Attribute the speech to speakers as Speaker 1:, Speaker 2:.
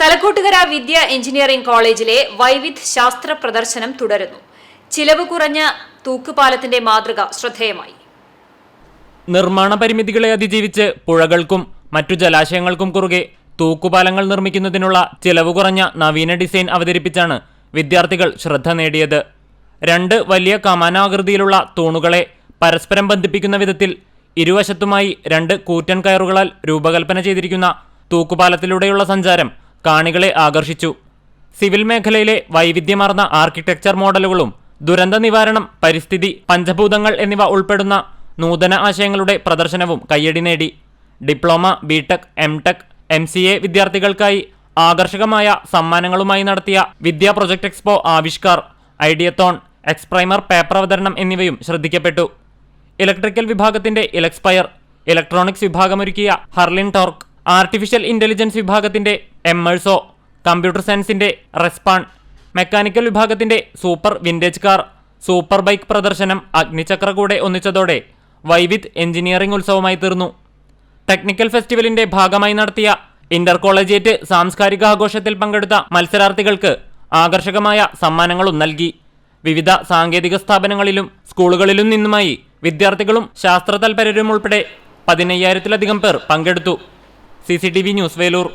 Speaker 1: തലക്കോട്ടുകര വിദ്യ engineering കോളേജിലെ വൈവിധ് ശാസ്ത്ര പ്രദർശനം തുടരുന്നു. ചിലവ് കുറഞ്ഞ തൂക്കുപാലത്തിന്റെ മാതൃക ശ്രദ്ധേയമായി.
Speaker 2: നിർമ്മാണ പരിമിതികളെ അതിജീവിച്ച് പുഴകൾക്കും മറ്റു ജലാശയങ്ങൾക്കും കുറുകെ തൂക്കുപാലങ്ങൾ നിർമ്മിക്കുന്നതിനുള്ള ചിലവ് കുറഞ്ഞ നവീന ഡിസൈൻ അവതരിപ്പിച്ചാണ് വിദ്യാർത്ഥികൾ ശ്രദ്ധ നേടിയത്. രണ്ട് വലിയ കമാനാകൃതിയിലുള്ള തൂണുകളെ പരസ്പരം ബന്ധിപ്പിക്കുന്ന വിധത്തിൽ ഇരുവശത്തുമായി രണ്ട് കൂറ്റൻ കയറുകളാൽ രൂപകൽപ്പന ചെയ്തിരിക്കുന്ന തൂക്കുപാലത്തിലൂടെയുള്ള സഞ്ചാരം കാണികളെ ആകർഷിച്ചു. സിവിൽ മേഖലയിലെ വൈവിധ്യമാർന്ന ആർക്കിടെക്ചർ മോഡലുകളും ദുരന്ത നിവാരണം പരിസ്ഥിതി പഞ്ചഭൂതങ്ങൾ എന്നിവ ഉൾപ്പെടുന്ന നൂതന ആശയങ്ങളുടെ പ്രദർശനവും കയ്യടി നേടി. Diploma B Tech M Tech M C A വിദ്യാർത്ഥികൾക്കായി ആകർഷകമായ സമ്മാനങ്ങളുമായി നടത്തിയ Vidya project expo Avishkar ideathon എക്സ്പ്രൈമർ paper അവതരണം എന്നിവയും ശ്രദ്ധിക്കപ്പെട്ടു. ഇലക്ട്രിക്കൽ വിഭാഗത്തിന്റെ ഇലക്സ്പയർ ഇലക്ട്രോണിക്സ് വിഭാഗമൊരുക്കിയ ഹർലിൻ ടോർക്ക് ആർട്ടിഫിഷ്യൽ ഇന്റലിജൻസ് വിഭാഗത്തിന്റെ എമ്മേഴ്സോ കമ്പ്യൂട്ടർ സയൻസിന്റെ റെസ്പാൺ മെക്കാനിക്കൽ വിഭാഗത്തിന്റെ super vintage car super bike പ്രദർശനം അഗ്നിചക്ര കൂടെ ഒന്നിച്ചതോടെ വൈവിധ് എഞ്ചിനീയറിംഗ് ഉത്സവമായി തീർന്നു. ടെക്നിക്കൽ ഫെസ്റ്റിവലിന്റെ ഭാഗമായി നടത്തിയ ഇന്റർ കോളേജിയേറ്റ് സാംസ്കാരിക ആഘോഷത്തിൽ പങ്കെടുത്ത മത്സരാർത്ഥികൾക്ക് ആകർഷകമായ സമ്മാനങ്ങളും നൽകി. വിവിധ സാങ്കേതിക സ്ഥാപനങ്ങളിലും സ്കൂളുകളിലും നിന്നുമായി വിദ്യാർത്ഥികളും ശാസ്ത്ര താൽപര്യരും ഉൾപ്പെടെ പതിനയ്യായിരത്തിലധികം പേർ പങ്കെടുത്തു. C news Velur.